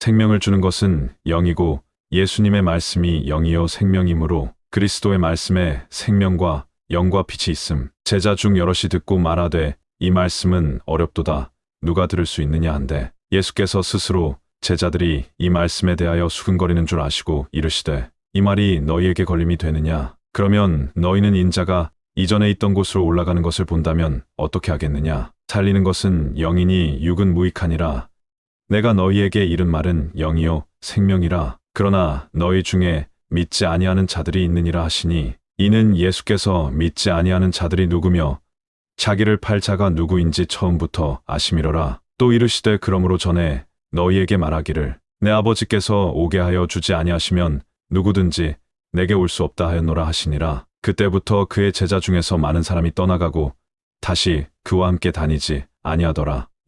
생명을 주는 것은 영이고 예수님의 말씀이 영이요 생명이므로 그리스도의 말씀에 생명과 영과 빛이 있음. 제자 중 여럿이 듣고 말하되 이 말씀은 어렵도다. 누가 들을 수 있느냐 한데 예수께서 스스로 제자들이 이 말씀에 대하여 수근거리는 줄 아시고 이르시되 이 말이 너희에게 걸림이 되느냐 그러면 너희는 인자가 이전에 있던 곳으로 올라가는 것을 본다면 어떻게 하겠느냐 살리는 것은 영이니 육은 무익하니라 내가 너희에게 이른 말은 영이요 생명이라. 그러나 너희 중에 믿지 아니하는 자들이 있느니라 하시니 이는 예수께서 믿지 아니하는 자들이 누구며 자기를 팔 자가 누구인지 처음부터 아심이로라. 또 이르시되 그러므로 전에 너희에게 말하기를 내 아버지께서 오게 하여 주지 아니하시면 누구든지 내게 올 수 없다 하였노라 하시니라. 그때부터 그의 제자 중에서 많은 사람이 떠나가고 다시 그와 함께 다니지 아니하더라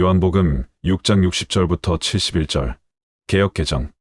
요한복음 6장 60절부터 71절. 개혁개정